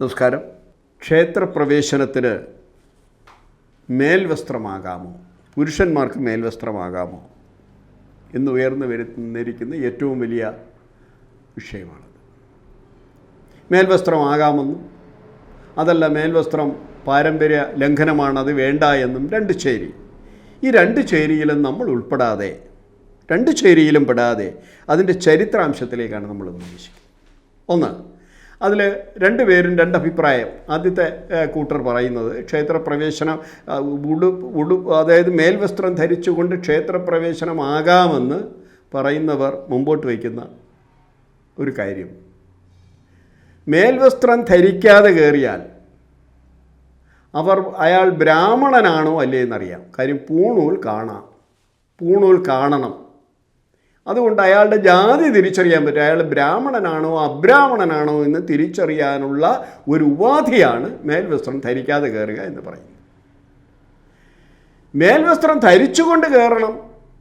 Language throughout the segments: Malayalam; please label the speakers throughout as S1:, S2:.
S1: നമസ്കാരം. ക്ഷേത്രപ്രവേശനത്തിന് മേൽവസ്ത്രമാകാമോ? പുരുഷന്മാർക്ക് മേൽവസ്ത്രമാകാമോ? എന്ന് ഉയർന്നു വരുന്നിരിക്കുന്ന ഏറ്റവും വലിയ വിഷയമാണത്. മേൽവസ്ത്രമാകാമെന്നും അതല്ല മേൽവസ്ത്രം പാരമ്പര്യ ലംഘനമാണ് അത് വേണ്ട എന്നും രണ്ട് ചേരി. ഈ രണ്ട് ചേരിയിലും നമ്മൾ ഉൾപ്പെടാതെ രണ്ട് ചേരിയിലും പെടാതെ അതിന്റെ ചരിത്രാംശത്തിലേക്കാണ് നമ്മൾ ഉദ്ദേശിക്കുന്നത്. ഒന്ന് അതിൽ രണ്ടുപേരും രണ്ട് അഭിപ്രായം. ആദ്യത്തെ കൂട്ടർ പറയുന്നത് ക്ഷേത്രപ്രവേശനം ഉടു ഉടു അതായത് മേൽവസ്ത്രം ധരിച്ചുകൊണ്ട് ക്ഷേത്രപ്രവേശനമാകാമെന്ന് പറയുന്നവർ മുമ്പോട്ട് വയ്ക്കുന്ന ഒരു കാര്യം. മേൽവസ്ത്രം ധരിക്കാതെ കയറിയാൽ അവർ അയാൾ ബ്രാഹ്മണനാണോ അല്ലേ എന്നറിയാം. കാര്യം പൂണൂൽ കാണാം. പൂണൂൽ കാണണം. അതുകൊണ്ട് അയാളുടെ ജാതി തിരിച്ചറിയാൻ പറ്റും. അയാൾ ബ്രാഹ്മണനാണോ അബ്രാഹ്മണനാണോ എന്ന് തിരിച്ചറിയാനുള്ള ഒരു ഉപാധിയാണ് മേൽവസ്ത്രം ധരിക്കാതെ കയറുക എന്ന് പറയുന്നത്. മേൽവസ്ത്രം ധരിച്ചുകൊണ്ട് കയറണം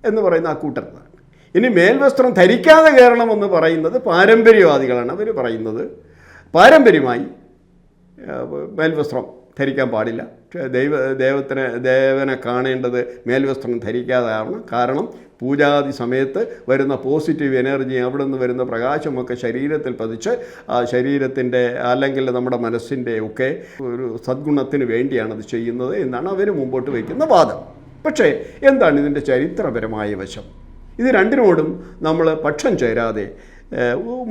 S1: എന്ന് പറയുന്ന ആ കൂട്ടത്താണ് ഇനി മേൽവസ്ത്രം ധരിക്കാതെ കയറണം എന്ന് പറയുന്നത് പാരമ്പര്യവാദികളാണ്. അവർ പറയുന്നത് പാരമ്പര്യമായി മേൽവസ്ത്രം ധരിക്കാൻ പാടില്ല. ദൈവ ദൈവത്തിന് ദേവനെ കാണേണ്ടത് മേൽവസ്ത്രം ധരിക്കാതാവണം കാരണം പൂജാതി സമയത്ത് വരുന്ന പോസിറ്റീവ് എനർജി അവിടെ നിന്ന് വരുന്ന പ്രകാശമൊക്കെ ശരീരത്തിൽ പതിച്ച് ആ ശരീരത്തിന്റെ അല്ലെങ്കിൽ നമ്മുടെ മനസ്സിന്റെ ഒക്കെ ഒരു സദ്ഗുണത്തിന് വേണ്ടിയാണ് അത് ചെയ്യുന്നത് എന്നാണ് അവർ മുമ്പോട്ട് വയ്ക്കുന്ന വാദം. പക്ഷേ എന്താണ് ഇതിന്റെ ചരിത്രപരമായ വശം? ഇത് രണ്ടിനോടും നമ്മൾ പക്ഷം ചേരാതെ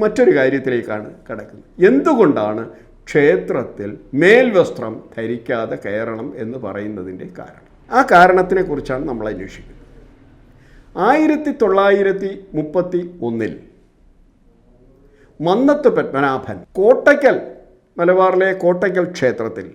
S1: മറ്റൊരു കാര്യത്തിലേക്കാണ് കടക്കുന്നത്. എന്തുകൊണ്ടാണ് ക്ഷേത്രത്തിൽ മേൽവസ്ത്രം ധരിക്കാതെ കയറണം എന്ന് പറയുന്നതിന്റെ കാരണം. ആ കാരണത്തിനെ കുറിച്ചാണ് നമ്മൾ അന്വേഷിക്കുന്നത്. ആയിരത്തി തൊള്ളായിരത്തി മുപ്പത്തി ഒന്നിൽ മന്നത്ത് പത്മനാഭൻ കോട്ടയ്ക്കൽ മലബാറിലെ കോട്ടയ്ക്കൽ ക്ഷേത്രത്തിൽ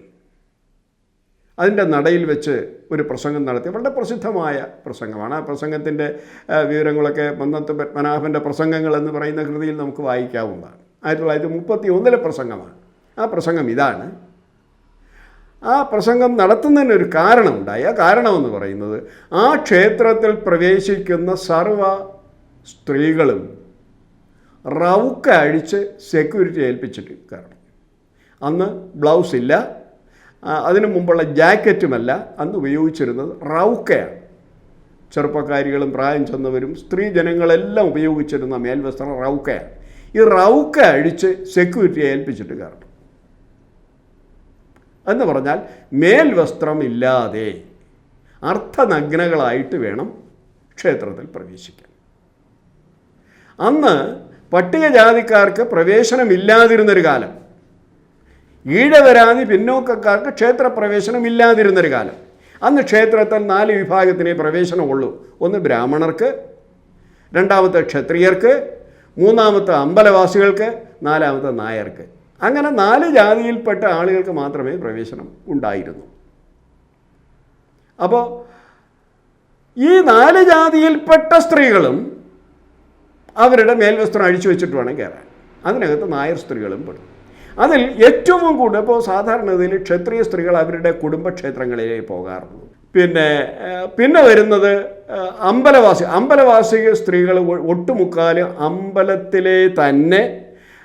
S1: അതിന്റെ നടയിൽ വെച്ച് ഒരു പ്രസംഗം നടത്തി. വളരെ പ്രസിദ്ധമായ പ്രസംഗമാണ്. ആ പ്രസംഗത്തിന്റെ വിവരങ്ങളൊക്കെ മന്നത്ത് പത്മനാഭന്റെ പ്രസംഗങ്ങൾ എന്ന് പറയുന്ന കൃതിയിൽ നമുക്ക് വായിക്കാവുന്നതാണ്. ആയിരത്തി തൊള്ളായിരത്തി മുപ്പത്തി ഒന്നിലെ പ്രസംഗമാണ്. ആ പ്രസംഗം ഇതാണ്. ആ പ്രസംഗം നടത്തുന്നതിനൊരു കാരണമുണ്ടായി. ആ കാരണമെന്ന് പറയുന്നത് ആ ക്ഷേത്രത്തിൽ പ്രവേശിക്കുന്ന സർവ സ്ത്രീകളും റൗക്ക അഴിച്ച് സെക്യൂരിറ്റി ഏൽപ്പിച്ചിട്ട് കാരണം അന്ന് ബ്ലൗസ് ഇല്ല. അതിനു മുമ്പുള്ള ജാക്കറ്റുമല്ല. അന്ന് ഉപയോഗിച്ചിരുന്നത് റൗക്കയാണ്. ചെറുപ്പക്കാരികളും പ്രായം ചെന്നവരും സ്ത്രീ ജനങ്ങളെല്ലാം ഉപയോഗിച്ചിരുന്ന മേൽവസ്ത്രം റൗക്കയാണ്. ഈ റൗക്ക അഴിച്ച് സെക്യൂരിറ്റി ഏൽപ്പിച്ചിട്ട് കയറണം. എന്ന് പറഞ്ഞാൽ മേൽവസ്ത്രം ഇല്ലാതെ അർത്ഥനഗ്നകളായിട്ട് വേണം ക്ഷേത്രത്തിൽ പ്രവേശിക്കാൻ. അന്ന് പട്ടികജാതിക്കാർക്ക് പ്രവേശനമില്ലാതിരുന്നൊരു കാലം. ഈഴവരാതി പിന്നോക്കക്കാർക്ക് ക്ഷേത്രപ്രവേശനം ഇല്ലാതിരുന്നൊരു കാലം. അന്ന് ക്ഷേത്രത്തിൽ നാല് വിഭാഗത്തിനേ പ്രവേശനമുള്ളൂ. ഒന്ന് ബ്രാഹ്മണർക്ക് രണ്ടാമത്തെ ക്ഷത്രിയർക്ക് മൂന്നാമത്തെ അമ്പലവാസികൾക്ക് നാലാമത്തെ നായർക്ക്. അങ്ങനെ നാല് ജാതിയിൽപ്പെട്ട ആളുകൾക്ക് മാത്രമേ പ്രവേശനം ഉണ്ടായിരുന്നു. അപ്പോൾ ഈ നാല് ജാതിയിൽപ്പെട്ട സ്ത്രീകളും അവരുടെ മേൽവസ്ത്രം അഴിച്ചു വെച്ചിട്ട് വേണം കയറാൻ. അതിനകത്ത് നായർ സ്ത്രീകളും പെടും. അതിൽ ഏറ്റവും കൂടുതൽ ഇപ്പോൾ സാധാരണഗതിയിൽ ക്ഷത്രിയ സ്ത്രീകൾ അവരുടെ കുടുംബക്ഷേത്രങ്ങളിലേ പോകാറുള്ളൂ പിന്നെ പിന്നെ വരുന്നത് അമ്പലവാസി അമ്പലവാസി സ്ത്രീകൾ ഒട്ടുമുക്കാലും അമ്പലത്തിലെ തന്നെ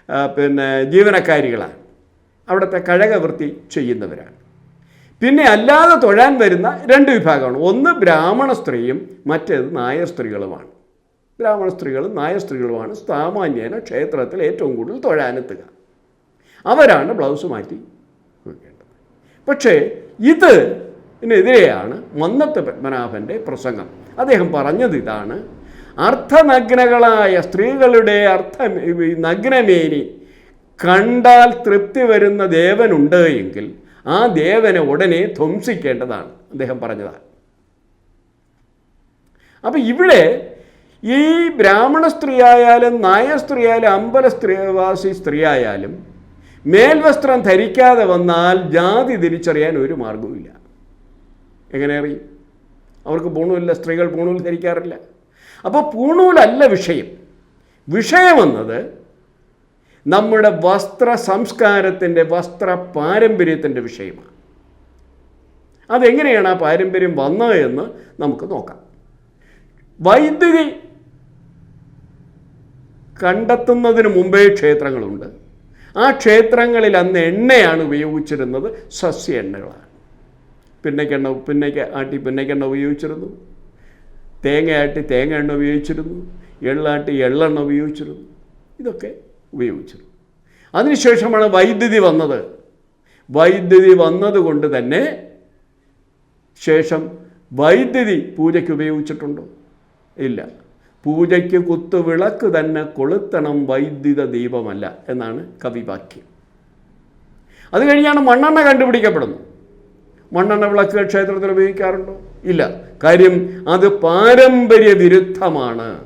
S1: പിന്നെ ജീവനക്കാരികളാണ്. അവിടുത്തെ കഴകവൃത്തി ചെയ്യുന്നവരാണ്. പിന്നെ അല്ലാതെ തൊഴാൻ വരുന്ന രണ്ട് വിഭാഗമാണ്. ഒന്ന് ബ്രാഹ്മണ സ്ത്രീയും മറ്റേത് നായർ സ്ത്രീകളുമാണ്. ബ്രാഹ്മണ സ്ത്രീകളും നായർ സ്ത്രീകളുമാണ് സാമാന്യേന ക്ഷേത്രത്തിൽ ഏറ്റവും കൂടുതൽ തൊഴാനെത്തുക. അവരാണ് ബ്ലൗസ് മാറ്റി വെക്കേണ്ടത്. പക്ഷേ ഇത് ഇതിനെതിരെയാണ് മന്നത്ത് പത്മനാഭന്റെ പ്രസംഗം. അദ്ദേഹം പറഞ്ഞത് ഇതാണ് അർത്ഥനഗ്നകളായ സ്ത്രീകളുടെ അർത്ഥ നഗ്നമേനി കണ്ടാൽ തൃപ്തി വരുന്ന ദേവനുണ്ട് എങ്കിൽ ആ ദേവനെ ഉടനെ ധ്വംസിക്കേണ്ടതാണ്. അദ്ദേഹം പറഞ്ഞതാണ് അപ്പം ഇവിടെ ഈ ബ്രാഹ്മണ സ്ത്രീ ആയാലും സ്ത്രീയായാലും സ്ത്രീ ആയാലും അമ്പല സ്ത്രീവാസി സ്ത്രീ ആയാലും മേൽവസ്ത്രം ധരിക്കാതെ വന്നാൽ ജാതി തിരിച്ചറിയാൻ ഒരു മാർഗവുമില്ല എങ്ങനെ അറിയും? അവർക്ക് പൂണൂല്ല സ്ത്രീകൾ പൂണൂൽ ധരിക്കാറില്ല. അപ്പോൾ പൂണൂലല്ല വിഷയം. വിഷയമെന്നത് നമ്മുടെ വസ്ത്ര സംസ്കാരത്തിന്റെ വസ്ത്ര പാരമ്പര്യത്തിന്റെ വിഷയമാണ്. അതെങ്ങനെയാണ് ആ പാരമ്പര്യം വന്നത് എന്ന് നമുക്ക് നോക്കാം. വൈദ്യുതി കണ്ടെത്തുന്നതിന് മുമ്പേ ക്ഷേത്രങ്ങളുണ്ട്. ആ ക്ഷേത്രങ്ങളിൽ അന്ന് എണ്ണയാണ് ഉപയോഗിച്ചിരുന്നത് സസ്യ എണ്ണകളാണ്. പിന്നയ്ക്കെണ്ണ പിന്നയ്ക്ക് ആട്ടി പിന്നയ്ക്കെണ്ണ ഉപയോഗിച്ചിരുന്നു. തേങ്ങയാട്ടി തേങ്ങ എണ്ണ ഉപയോഗിച്ചിരുന്നു എള്ളാട്ടി എള്ളെണ്ണ ഉപയോഗിച്ചിരുന്നു ഇതൊക്കെ ഉപയോഗിച്ചിരുന്നു. അതിനുശേഷമാണ് വൈദ്യുതി വന്നത്. വൈദ്യുതി വന്നതുകൊണ്ട് തന്നെ ശേഷം വൈദ്യുതി പൂജയ്ക്ക് ഉപയോഗിച്ചിട്ടുണ്ടോ? ഇല്ല. പൂജയ്ക്ക് കുത്തുവിളക്ക് തന്നെ കൊളുത്തണം വൈദ്യുത ദീപമല്ല എന്നാണ് കവിവാക്യം. അത് കഴിഞ്ഞാണ് മണ്ണെണ്ണ കണ്ടുപിടിക്കപ്പെടുന്നത്. മണ്ണെണ്ണ വിളക്ക് ക്ഷേത്രത്തിൽ ഉപയോഗിക്കാറുണ്ടോ? ഇല്ല. കാര്യം അത് പാരമ്പര്യ വിരുദ്ധമാണ്.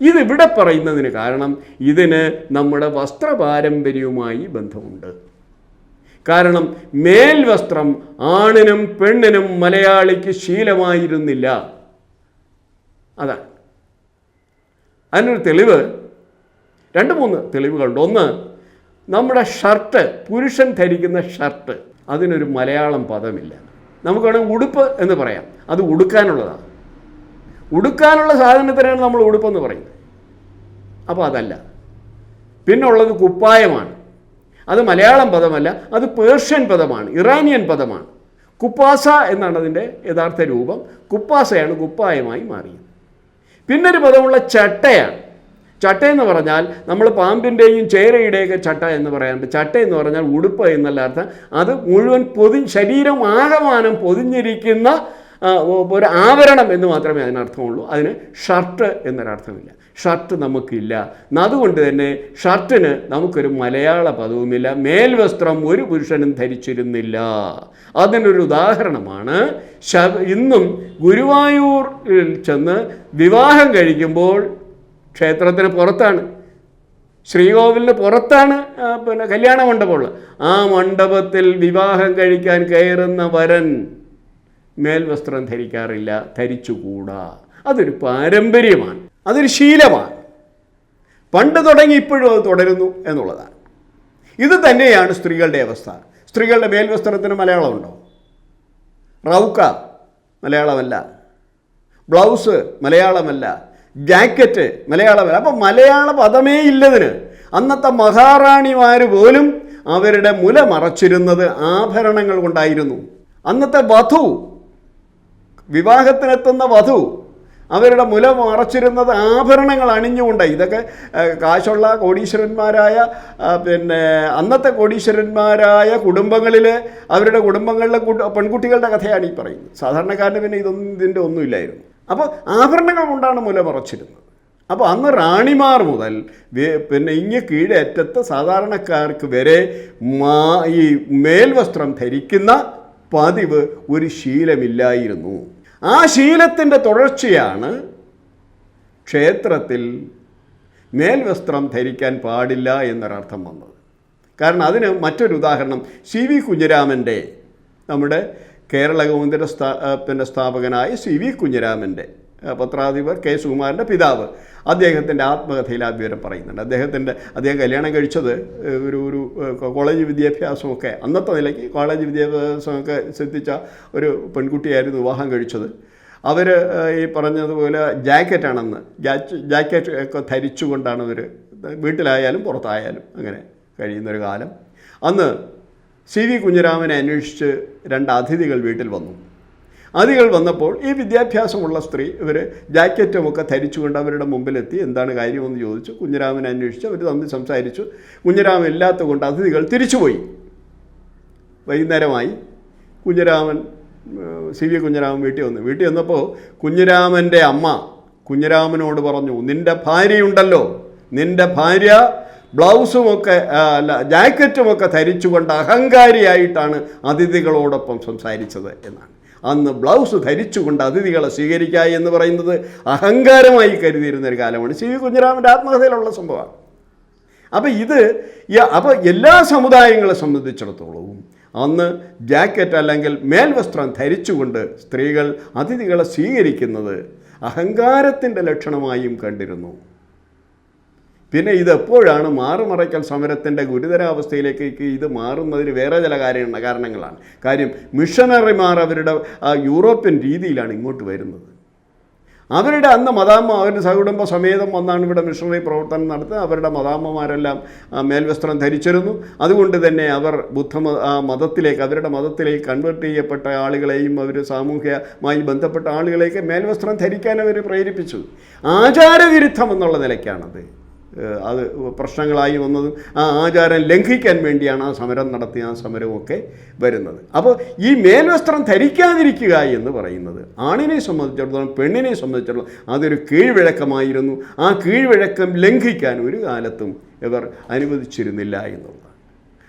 S1: ഇതിവിടെ പറയുന്നതിന് കാരണം ഇതിന് നമ്മുടെ വസ്ത്രപാരമ്പര്യവുമായി ബന്ധമുണ്ട്. കാരണം മേൽവസ്ത്രം ആണിനും പെണ്ണിനും മലയാളിക്ക് ശീലമായിരുന്നില്ല. അതാണ്. അതിനൊരു തെളിവ് രണ്ട് മൂന്ന് തെളിവുകളുണ്ട്. ഒന്ന് നമ്മുടെ ഷർട്ട് പുരുഷൻ ധരിക്കുന്ന ഷർട്ട് അതിനൊരു മലയാളം പദമില്ല. നമുക്ക് വേണമെങ്കിൽ ഉടുപ്പ് എന്ന് പറയാം. അത് ഉടുക്കാനുള്ളതാണ്. ഉടുക്കാനുള്ള സാധനത്തിനാണ് നമ്മൾ ഉടുപ്പെന്ന് പറയുന്നത്. അപ്പോൾ അതല്ല. പിന്നെ ഉള്ളത് കുപ്പായമാണ്. അത് മലയാളം പദമല്ല അത് പേർഷ്യൻ പദമാണ് ഇറാനിയൻ പദമാണ്. കുപ്പാസ എന്നാണ് അതിന്റെ യഥാർത്ഥ രൂപം. കുപ്പാസയാണ് കുപ്പായമായി മാറിയത്. പിന്നൊരു പദമുള്ള ചട്ടയാണ്. ചട്ട എന്ന് പറഞ്ഞാൽ നമ്മൾ പാമ്പിന്റെയും ചേരയുടെയൊക്കെ ചട്ട എന്ന് പറയാറുണ്ട്. ചട്ട എന്ന് പറഞ്ഞാൽ ഉടുപ്പ് എന്നല്ല അർത്ഥം. അത് മുഴുവൻ പൊതി ശരീരം ആകമാനം പൊതിഞ്ഞിരിക്കുന്ന ഒരു ആവരണം എന്ന് മാത്രമേ അതിനർത്ഥമുള്ളൂ. അതിന് ഷർട്ട് എന്നൊരർത്ഥമില്ല. ഷർട്ട് നമുക്കില്ല. അതുകൊണ്ട് തന്നെ ഷർട്ടിന് നമുക്കൊരു മലയാള പദവുമില്ല. മേൽവസ്ത്രം ഒരു പുരുഷനും ധരിച്ചിരുന്നില്ല. അതിനൊരു ഉദാഹരണമാണ് ഇന്നും ഗുരുവായൂരിൽ ചെന്ന് വിവാഹം കഴിക്കുമ്പോൾ ക്ഷേത്രത്തിന് പുറത്താണ്. ശ്രീകോവിലിന് പുറത്താണ് പിന്നെ കല്യാണ മണ്ഡപമുള്ളത്. ആ മണ്ഡപത്തിൽ വിവാഹം കഴിക്കാൻ കയറുന്ന വരൻ മേൽവസ്ത്രം ധരിക്കാറില്ല ധരിച്ചുകൂടാ. അതൊരു പാരമ്പര്യമാണ് അതൊരു ശീലമാണ്. പണ്ട് തുടങ്ങി ഇപ്പോഴും അത് തുടരുന്നു എന്നുള്ളതാണ്. ഇത് തന്നെയാണ് സ്ത്രീകളുടെ അവസ്ഥ. സ്ത്രീകളുടെ മേൽവസ്ത്രത്തിന് മലയാളമുണ്ടോ? റൗക്ക മലയാളമല്ല. ബ്ലൗസ് മലയാളമല്ല. ജാക്കറ്റ് മലയാളം അപ്പം മലയാള പദമേ ഇല്ലതിന്. അന്നത്തെ മഹാറാണിമാർ പോലും അവരുടെ മുല മറച്ചിരുന്നത് ആഭരണങ്ങൾ കൊണ്ടായിരുന്നു. അന്നത്തെ വധു വിവാഹത്തിനെത്തുന്ന വധു അവരുടെ മുല മറച്ചിരുന്നത് ആഭരണങ്ങൾ അണിഞ്ഞുകൊണ്ട്. ഇതൊക്കെ കാശുള്ള കോടീശ്വരന്മാരായ പിന്നെ അന്നത്തെ കോടീശ്വരന്മാരായ കുടുംബങ്ങളിൽ അവരുടെ കുടുംബങ്ങളിലെ പെൺകുട്ടികളുടെ കഥയാണ് ഈ പറയുന്നത്. സാധാരണക്കാരന് പിന്നെ ഇതൊന്നും ഇതിന്റെ ഒന്നുമില്ലായിരുന്നു. അപ്പോൾ ആഭരണങ്ങൾ കൊണ്ടാണ് മുല പറച്ചിരുന്നത് അപ്പോൾ അന്ന് റാണിമാർ മുതൽ പിന്നെ ഇങ്ങ് കീഴറ്റത്ത് സാധാരണക്കാർക്ക് വരെ മാ ഈ മേൽവസ്ത്രം ധരിക്കുന്ന പതിവ് ഒരു ശീലമില്ലായിരുന്നു. ആ ശീലത്തിന്റെ തുടർച്ചയാണ് ക്ഷേത്രത്തിൽ മേൽവസ്ത്രം ധരിക്കാൻ പാടില്ല എന്നൊരർത്ഥം വന്നത്. കാരണം അതിന് മറ്റൊരു ഉദാഹരണം സി വി കുഞ്ഞിരാമന്റെ നമ്മുടെ കേരള ഗവൺമെന്റിന്റെ സ്ഥാ പിന്നെ സ്ഥാപകനായ സി വി കുഞ്ഞിരാമന്റെ പത്രാധിപർ കെ സുകുമാരന്റെ പിതാവ് അദ്ദേഹത്തിന്റെ ആത്മകഥയിൽ ആ വിവരം പറയുന്നുണ്ട്. അദ്ദേഹത്തിന്റെ അദ്ദേഹം കല്യാണം കഴിച്ചത് ഒരു ഒരു കോളേജ് വിദ്യാഭ്യാസമൊക്കെ അന്നത്തെ നിലയ്ക്ക് കോളേജ് വിദ്യാഭ്യാസമൊക്കെ ശ്രദ്ധിച്ച ഒരു പെൺകുട്ടിയായിരുന്നു വിവാഹം കഴിച്ചത്. അവർ ഈ പറഞ്ഞതുപോലെ ജാക്കറ്റാണെന്ന് ജാക്കറ്റ് ഒക്കെ ധരിച്ചുകൊണ്ടാണ് അവർ വീട്ടിലായാലും പുറത്തായാലും അങ്ങനെ കഴിയുന്നൊരു കാലം. അന്ന് സി വി കുഞ്ഞിരാമനെ അന്വേഷിച്ച് രണ്ട് അതിഥികൾ വീട്ടിൽ വന്നു. അതിഥികൾ വന്നപ്പോൾ ഈ വിദ്യാഭ്യാസമുള്ള സ്ത്രീ ഇവർ ജാക്കറ്റുമൊക്കെ ധരിച്ചുകൊണ്ട് അവരുടെ മുമ്പിലെത്തി. എന്താണ് കാര്യമെന്ന് ചോദിച്ചു. കുഞ്ഞിരാമനെ അന്വേഷിച്ച് അവർ തമ്മിൽ സംസാരിച്ചു. കുഞ്ഞിരാമൻ ഇല്ലാത്ത കൊണ്ട് അതിഥികൾ തിരിച്ചുപോയി. വൈകുന്നേരമായി കുഞ്ഞിരാമൻ സി വി കുഞ്ഞിരാമൻ വീട്ടിൽ വന്നു. വീട്ടിൽ വന്നപ്പോൾ കുഞ്ഞിരാമന്റെ അമ്മ കുഞ്ഞിരാമനോട് പറഞ്ഞു നിന്റെ ഭാര്യയുണ്ടല്ലോ. നിന്റെ ഭാര്യ ബ്ലൗസുമൊക്കെ ഒക്കെ അല്ല ജാക്കറ്റുമൊക്കെ ധരിച്ചുകൊണ്ട് അഹങ്കാരിയായിട്ടാണ് അതിഥികളോടൊപ്പം സംസാരിച്ചത് എന്നാണ്. അന്ന് ബ്ലൗസ് ധരിച്ചുകൊണ്ട് അതിഥികളെ സ്വീകരിക്കുക എന്ന് പറയുന്നത് അഹങ്കാരമായി കരുതിയിരുന്ന ഒരു കാലമാണ് വി കുഞ്ഞിരാമന്റെ ആത്മകഥയിലുള്ള സംഭവമാണ്. അപ്പോൾ ഇത് അപ്പോൾ എല്ലാ സമുദായങ്ങളെ സംബന്ധിച്ചിടത്തോളവും അന്ന് ജാക്കറ്റ് അല്ലെങ്കിൽ മേൽവസ്ത്രം ധരിച്ചുകൊണ്ട് സ്ത്രീകൾ അതിഥികളെ സ്വീകരിക്കുന്നത് അഹങ്കാരത്തിന്റെ ലക്ഷണമായും കണ്ടിരുന്നു. പിന്നെ ഇത് എപ്പോഴാണ് മാറുമറയ്ക്കൽ സമരത്തിന്റെ ഗുരുതരാവസ്ഥയിലേക്ക് ഇത് മാറുന്നതിന് വേറെ ചില കാര്യ കാരണങ്ങളാണ്. കാര്യം മിഷണറിമാർ അവരുടെ യൂറോപ്യൻ രീതിയിലാണ് ഇങ്ങോട്ട് വരുന്നത്. അവരുടെ അന്ന് മതാമ്മ അവരുടെ സകുടുംബ സമേതം വന്നാണ് ഇവിടെ മിഷണറി പ്രവർത്തനം നടത്തുന്നത്. അവരുടെ മതാമ്മമാരെല്ലാം മേൽവസ്ത്രം ധരിച്ചിരുന്നു. അതുകൊണ്ട് തന്നെ അവർ ബുദ്ധ മതത്തിലേക്ക് അവരുടെ മതത്തിലേക്ക് കൺവേർട്ട് ചെയ്യപ്പെട്ട ആളുകളെയും അവർ സാമൂഹ്യമായി ബന്ധപ്പെട്ട ആളുകളെയൊക്കെ മേൽവസ്ത്രം ധരിക്കാൻ അവർ പ്രേരിപ്പിച്ചു. ആചാരവിരുദ്ധം എന്നുള്ള നിലയ്ക്കാണത്. അത് പ്രശ്നങ്ങളായി വന്നതും ആ ആചാരം ലംഘിക്കാൻ വേണ്ടിയാണ് ആ സമരം നടത്തിയ ആ സമരമൊക്കെ വരുന്നത്. അപ്പോൾ ഈ മേൽവസ്ത്രം ധരിക്കാതിരിക്കുക എന്ന് പറയുന്നത് ആണിനെ സംബന്ധിച്ചിടത്തോളം പെണ്ണിനെ സംബന്ധിച്ചിടത്തോളം അതൊരു കീഴ്വഴക്കമായിരുന്നു. ആ കീഴ്വഴക്കം ലംഘിക്കാൻ ഒരു കാലത്തും ഇവർ അനുവദിച്ചിരുന്നില്ല എന്നുള്ളതാണ്.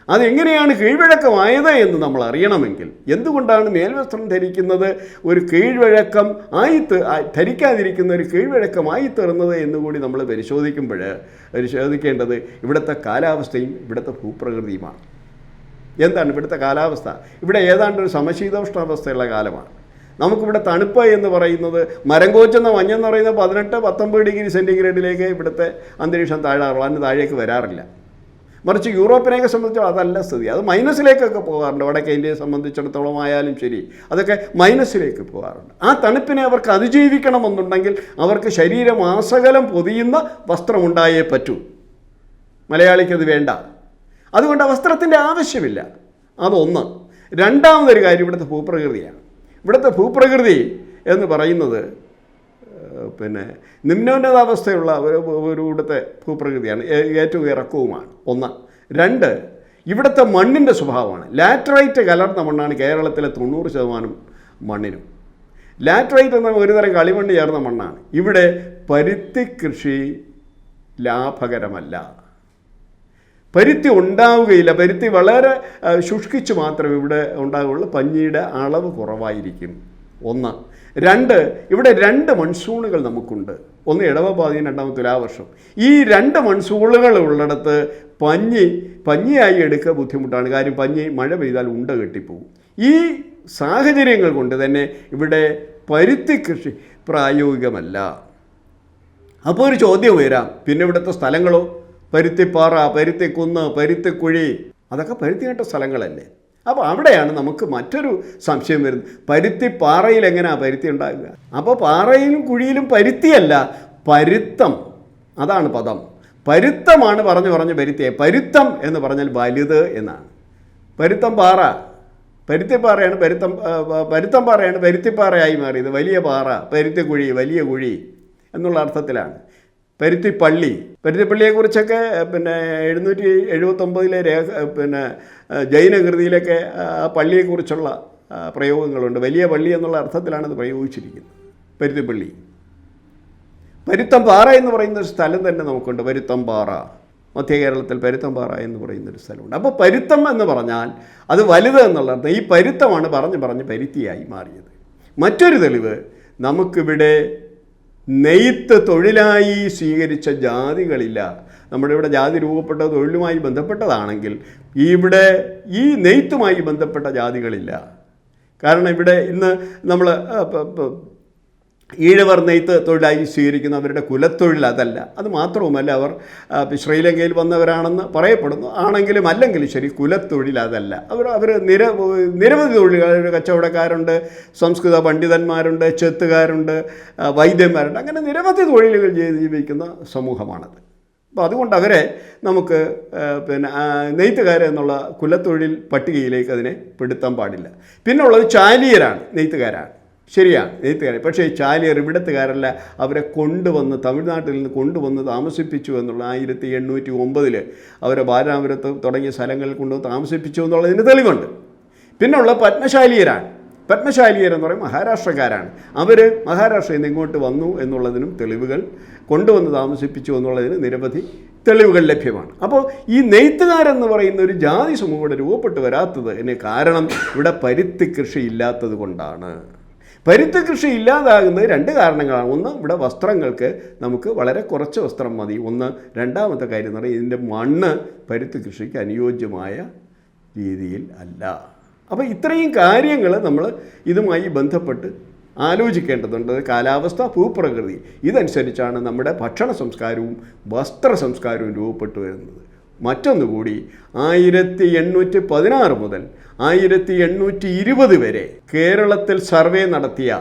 S1: അതെങ്ങനെയാണ് കീഴ്വഴക്കമായത് എന്ന് നമ്മൾ അറിയണമെങ്കിൽ എന്തുകൊണ്ടാണ് മേൽവസ്ത്രം ധരിക്കുന്നത് ഒരു കീഴ്വഴക്കം ആയി ധരിക്കാതിരിക്കുന്ന ഒരു കീഴ്വഴക്കമായി തീർന്നത് എന്നുകൂടി നമ്മൾ പരിശോധിക്കുമ്പോൾ പരിശോധിക്കേണ്ടത് ഇവിടുത്തെ കാലാവസ്ഥയും ഇവിടുത്തെ ഭൂപ്രകൃതിയുമാണ്. എന്താണ് ഇവിടുത്തെ കാലാവസ്ഥ? ഇവിടെ ഏതാണ്ട് ഒരു സമശീതോഷ്ണാവസ്ഥയുള്ള കാലമാണ്. നമുക്കിവിടെ തണുപ്പ് എന്ന് പറയുന്നത് മരം കോച്ചുന്ന മഞ്ഞെന്ന് പറയുന്നത് പതിനെട്ട് പത്തൊമ്പത് ഡിഗ്രി സെന്റിഗ്രേഡിലേക്ക് ഇവിടുത്തെ അന്തരീക്ഷം താഴാറുള്ളൂ അതിന് താഴേക്ക് വരാറില്ല. മറിച്ച് യൂറോപ്പിനെയൊക്കെ സംബന്ധിച്ചോളം അതല്ല സ്ഥിതി. അത് മൈനസിലേക്കൊക്കെ പോകാറുണ്ട്. വടക്കേ ഇന്ത്യയെ സംബന്ധിച്ചിടത്തോളം ആയാലും ശരി. അതൊക്കെ മൈനസിലേക്ക് പോകാറുണ്ട്. ആ തണുപ്പിനെ അവർക്ക് അതിജീവിക്കണമെന്നുണ്ടെങ്കിൽ അവർക്ക് ശരീരം ആസകലം പൊതിയുന്ന വസ്ത്രമുണ്ടായേ പറ്റൂ. മലയാളിക്കത് വേണ്ട. അതുകൊണ്ട് വസ്ത്രത്തിന്റെ ആവശ്യമില്ല. അതൊന്ന്. രണ്ടാമതൊരു കാര്യം ഇവിടുത്തെ ഭൂപ്രകൃതിയാണ്. ഇവിടുത്തെ ഭൂപ്രകൃതി എന്ന് പറയുന്നത് പിന്നെ നിമ്നോന്നതാവസ്ഥയുള്ള ഒരു ഒരു ഇവിടുത്തെ ഭൂപ്രകൃതിയാണ് ഏറ്റവും ഇറക്കവുമാണ്. ഒന്ന്. രണ്ട് ഇവിടുത്തെ മണ്ണിന്റെ സ്വഭാവമാണ്. ലാറ്ററൈറ്റ് കലർന്ന മണ്ണാണ് കേരളത്തിലെ തൊണ്ണൂറ് ശതമാനം മണ്ണിനും. ലാറ്ററൈറ്റ് എന്ന ഒരുതരം കളിമണ്ണ് ചേർന്ന മണ്ണാണ്. ഇവിടെ പരുത്തി കൃഷി ലാഭകരമല്ല. പരുത്തി ഉണ്ടാവുകയില്ല. പരുത്തി വളരെ ശുഷ്കിച്ച് മാത്രമേ ഇവിടെ ഉണ്ടാവുകയുള്ളൂ. പഞ്ഞിയുടെ അളവ് കുറവായിരിക്കും. ഒന്ന്. രണ്ട് ഇവിടെ രണ്ട് മൺസൂണുകൾ നമുക്കുണ്ട്. ഒന്ന് ഇടവപാതിയും രണ്ടാമത് തുലാവർഷം. ഈ രണ്ട് മൺസൂണുകൾ ഉള്ളിടത്ത് പഞ്ഞി പഞ്ഞിയായി എടുക്കുക ബുദ്ധിമുട്ടാണ്. കാര്യം പഞ്ഞി മഴ പെയ്താൽ ഉണ്ട കെട്ടിപ്പോവും. ഈ സാഹചര്യങ്ങൾ കൊണ്ട് തന്നെ ഇവിടെ പരുത്തി കൃഷി പ്രായോഗികമല്ല. അപ്പോൾ ഒരു ചോദ്യം വരാം പിന്നെ ഇവിടുത്തെ സ്ഥലങ്ങളോ? പരുത്തിപ്പാറ പരുത്തിക്കുന്ന് പരുത്തിക്കുഴി അതൊക്കെ പരുത്തി കേട്ട സ്ഥലങ്ങളല്ലേ? അപ്പോൾ അവിടെയാണ് നമുക്ക് മറ്റൊരു സംശയം വരുന്നത്. പരുത്തി പാറയിൽ എങ്ങനെയാണ് പരുത്തി ഉണ്ടാകുക? അപ്പോൾ പാറയിലും കുഴിയിലും പരുത്തിയല്ല പരുത്തം. അതാണ് പദം. പരുത്തമാണ് പറഞ്ഞു പറഞ്ഞ് പരുത്തിയെ പരുത്തം എന്ന് പറഞ്ഞാൽ വലുത് എന്നാണ്. പരുത്തം പാറ. പരുത്തിപ്പാറയാണ് പരുത്തം പരുത്തം പാറയാണ് പരുത്തിപ്പാറയായി മാറിയത്. വലിയ പാറ പരുത്തിക്കുഴി വലിയ കുഴി എന്നുള്ള അർത്ഥത്തിലാണ്. പരുത്തിപ്പള്ളി. പരുത്തിപ്പള്ളിയെക്കുറിച്ചൊക്കെ പിന്നെ എഴുന്നൂറ്റി എഴുപത്തൊമ്പതിലെ രേഖ പിന്നെ ജൈനകൃതിയിലൊക്കെ ആ പള്ളിയെക്കുറിച്ചുള്ള പ്രയോഗങ്ങളുണ്ട്. വലിയ പള്ളി എന്നുള്ള അർത്ഥത്തിലാണ് അത് പ്രയോഗിച്ചിരിക്കുന്നത്. പരുത്തിപ്പള്ളി. പരുത്തംപാറ എന്ന് പറയുന്ന ഒരു സ്ഥലം തന്നെ നമുക്കുണ്ട്. പരുത്തംപാറ മധ്യ കേരളത്തിൽ പരുത്തംപാറ എന്ന് പറയുന്ന ഒരു സ്ഥലമുണ്ട്. അപ്പോൾ പരുത്തം എന്ന് പറഞ്ഞാൽ അത് വലുത് എന്നുള്ള അർത്ഥം. ഈ പരുത്തമാണ് പറഞ്ഞ് പറഞ്ഞ് പരുത്തിയായി മാറിയത്. മറ്റൊരു തെളിവ് നമുക്കിവിടെ നെയ്ത്ത് തൊഴിലായി സ്വീകരിച്ച ജാതികളില്ല. നമ്മുടെ ഇവിടെ ജാതി രൂപപ്പെട്ട തൊഴിലുമായി ബന്ധപ്പെട്ടതാണെങ്കിൽ ഇവിടെ ഈ നെയ്ത്തുമായി ബന്ധപ്പെട്ട ജാതികളില്ല. കാരണം ഇവിടെ ഇന്ന് നമ്മൾ ഈഴവർ നെയ്ത്ത് തൊഴിലായി സ്വീകരിക്കുന്ന അവരുടെ കുലത്തൊഴിൽ അതല്ല. അത് മാത്രവുമല്ല അവർ ശ്രീലങ്കയിൽ വന്നവരാണെന്ന് പറയപ്പെടുന്നു. ആണെങ്കിലും അല്ലെങ്കിലും ശരി കുലത്തൊഴിൽ അതല്ല. അവർ അവർ നിര നിരവധി തൊഴിലുകൾ കച്ചവടക്കാരുണ്ട് സംസ്കൃത പണ്ഡിതന്മാരുണ്ട് ചെത്തുകാരുണ്ട് വൈദ്യന്മാരുണ്ട്. അങ്ങനെ നിരവധി തൊഴിലുകൾ ചെയ്ത് ജീവിക്കുന്ന സമൂഹമാണത്. അപ്പോൾ അതുകൊണ്ട് അവരെ നമുക്ക് പിന്നെ നെയ്ത്തുകാർ എന്നുള്ള കുലത്തൊഴിൽ പട്ടികയിലേക്ക് അതിനെ പെടുത്താൻ പാടില്ല. പിന്നെ ഉള്ളത് ചാലിയരാണ് നെയ്ത്തുകാരാണ്. ശരിയാണ് നെയ്ത്തുകാർ പക്ഷേ ചാലിയർ ഇവിടത്തുകാരല്ല. അവരെ കൊണ്ടുവന്ന് തമിഴ്നാട്ടിൽ നിന്ന് കൊണ്ടുവന്ന് താമസിപ്പിച്ചു എന്നുള്ള ആയിരത്തി എണ്ണൂറ്റി ഒമ്പതിൽ അവരെ ബാലരാമപുരത്ത് തുടങ്ങിയ സ്ഥലങ്ങളിൽ കൊണ്ടുവന്ന് താമസിപ്പിച്ചു എന്നുള്ളതിന് തെളിവുണ്ട്. പിന്നെ ഉള്ള പത്മശാലിയരാണ്. പത്മശാലിയർ എന്ന് പറയും മഹാരാഷ്ട്രക്കാരാണ്. അവർ മഹാരാഷ്ട്രയിൽ നിന്ന് ഇങ്ങോട്ട് വന്നു എന്നുള്ളതിനും തെളിവുകൾ കൊണ്ടുവന്ന് താമസിപ്പിച്ചു എന്നുള്ളതിന് നിരവധി തെളിവുകൾ ലഭ്യമാണ്. അപ്പോൾ ഈ നെയ്ത്തുകാരെന്ന് പറയുന്ന ഒരു ജാതി സമൂഹം ഇവിടെ രൂപപ്പെട്ട് വരാത്തത് എന്നെ കാരണം ഇവിടെ പരുത്തി കൃഷി ഇല്ലാത്തത് കൊണ്ടാണ്. പരുത്തി കൃഷി ഇല്ലാതാകുന്നത് രണ്ട് കാരണങ്ങളാണ്. ഒന്ന് ഇവിടെ വസ്ത്രങ്ങൾക്ക് നമുക്ക് വളരെ കുറച്ച് വസ്ത്രം മതി. ഒന്ന് രണ്ടാമത്തെ കാര്യം എന്ന് പറയുന്നത് ഇതിന്റെ മണ്ണ് പരുത്തി കൃഷിക്ക് അനുയോജ്യമായ രീതിയിൽ അല്ല. അപ്പോൾ ഇത്രയും കാര്യങ്ങൾ നമ്മൾ ഇതുമായി ബന്ധപ്പെട്ട് ആലോചിക്കേണ്ടതുണ്ട്. കാലാവസ്ഥ ഭൂപ്രകൃതി. ഇതനുസരിച്ചാണ് നമ്മുടെ ഭക്ഷണ സംസ്കാരവും വസ്ത്ര സംസ്കാരവും രൂപപ്പെട്ടു വരുന്നത്. മറ്റൊന്നുകൂടി ആയിരത്തി എണ്ണൂറ്റി പതിനാറ് മുതൽ ആയിരത്തി എണ്ണൂറ്റി ഇരുപത് വരെ കേരളത്തിൽ സർവേ നടത്തിയ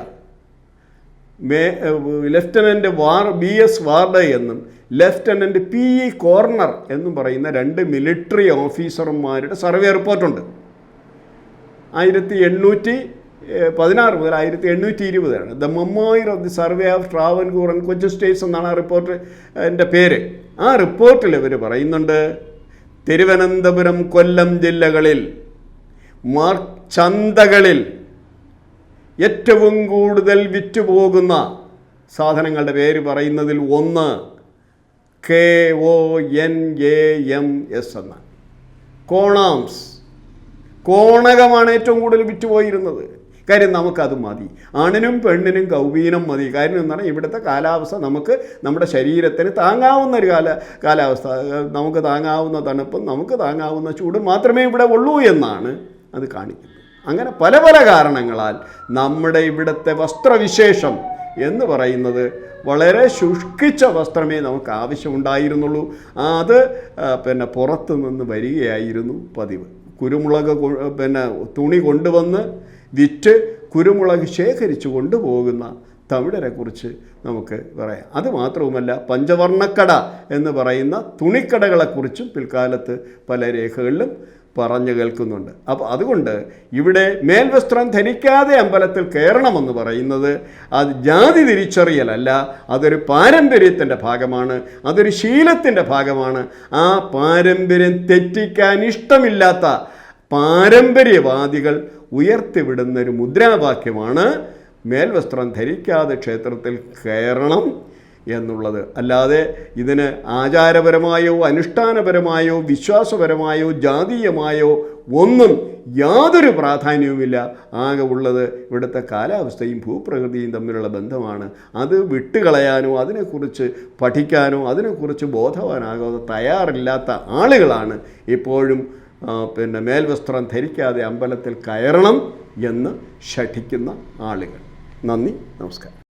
S1: lieutenant Ward B S Ward എന്നും ലെഫ്റ്റനന്റ് പി ഇ കോർണർ എന്നും പറയുന്ന രണ്ട് മിലിറ്ററി ഓഫീസർമാരുടെ സർവേ റിപ്പോർട്ടുണ്ട്. ആയിരത്തി എണ്ണൂറ്റി പതിനാറ് മുതൽ ആയിരത്തി എണ്ണൂറ്റി ഇരുപതാണ് the memoir of the survey of Travancore and Cochin states എന്നാണ് ആ റിപ്പോർട്ട് എന്റെ പേര്. ആ റിപ്പോർട്ടിൽ ഇവർ പറയുന്നുണ്ട് തിരുവനന്തപുരം കൊല്ലം ജില്ലകളിൽ മാർ ചന്തകളിൽ ഏറ്റവും കൂടുതൽ വിറ്റുപോകുന്ന സാധനങ്ങളുടെ പേര് പറയുന്നതിൽ ഒന്ന് K O N A M S എന്ന കോണാംസ്. കോണകമാണ് ഏറ്റവും കൂടുതൽ വിറ്റുപോയിരുന്നത്. കാര്യം നമുക്കത് മതി. ആണിനും പെണ്ണിനും കൗവീനം മതി. കാര്യം എന്ന് പറഞ്ഞാൽ ഇവിടുത്തെ കാലാവസ്ഥ നമുക്ക് നമ്മുടെ ശരീരത്തിന് താങ്ങാവുന്ന ഒരു കാല കാലാവസ്ഥ. നമുക്ക് താങ്ങാവുന്ന തണുപ്പും നമുക്ക് താങ്ങാവുന്ന ചൂടും മാത്രമേ ഇവിടെ ഉള്ളൂ എന്നാണ് അത് കാണിക്കുന്നത്. അങ്ങനെ പല പല കാരണങ്ങളാൽ നമ്മുടെ ഇവിടുത്തെ വസ്ത്രവിശേഷം എന്ന് പറയുന്നത് വളരെ ശുഷ്കിച്ച വസ്ത്രമേ നമുക്ക് ആവശ്യമുണ്ടായിരുന്നുള്ളൂ. അത് പിന്നെ പുറത്തു നിന്ന് വരികയായിരുന്നു പതിവ്. കുരുമുളക് പിന്നെ തുണി കൊണ്ടുവന്ന് വിറ്റ് കുരുമുളക് ശേഖരിച്ചു കൊണ്ടുപോകുന്ന തമിഴരെക്കുറിച്ച് നമുക്ക് പറയാം. അതുമാത്രവുമല്ല പഞ്ചവർണക്കട എന്ന് പറയുന്ന തുണിക്കടകളെക്കുറിച്ചും പിൽക്കാലത്ത് പല രേഖകളിലും പറഞ്ഞു കേൾക്കുന്നുണ്ട്. അപ്പോൾ അതുകൊണ്ട് ഇവിടെ മേൽവസ്ത്രം ധരിക്കാതെ അമ്പലത്തിൽ കയറണമെന്ന് പറയുന്നത് അത് ജാതി തിരിച്ചറിയലല്ല. അതൊരു പാരമ്പര്യത്തിന്റെ ഭാഗമാണ് അതൊരു ശീലത്തിന്റെ ഭാഗമാണ്. ആ പാരമ്പര്യം തെറ്റിക്കാൻ ഇഷ്ടമില്ലാത്ത പാരമ്പര്യവാദികൾ ഉയർത്തിവിടുന്ന ഒരു മുദ്രാവാക്യമാണ് മേൽവസ്ത്രം ധരിക്കാതെ ക്ഷേത്രത്തിൽ കയറണം എന്നുള്ളത്. അല്ലാതെ ഇതിന് ആചാരപരമായോ അനുഷ്ഠാനപരമായോ വിശ്വാസപരമായോ ജാതീയമായോ ഒന്നും യാതൊരു പ്രാധാന്യവുമില്ല. ആകെ ഉള്ളത് ഇവിടുത്തെ കാലാവസ്ഥയും ഭൂപ്രകൃതിയും തമ്മിലുള്ള ബന്ധമാണ്. അത് വിട്ടുകളയാനോ അതിനെക്കുറിച്ച് പഠിക്കാനോ അതിനെക്കുറിച്ച് ബോധവാനാകാതെ തയ്യാറില്ലാത്ത ആളുകളാണ് ഇപ്പോഴും പിന്നെ മേൽവസ്ത്രം ധരിക്കാതെ അമ്പലത്തിൽ കയറണം എന്ന് ശഠിക്കുന്ന ആളുകൾ. നന്ദി നമസ്കാരം.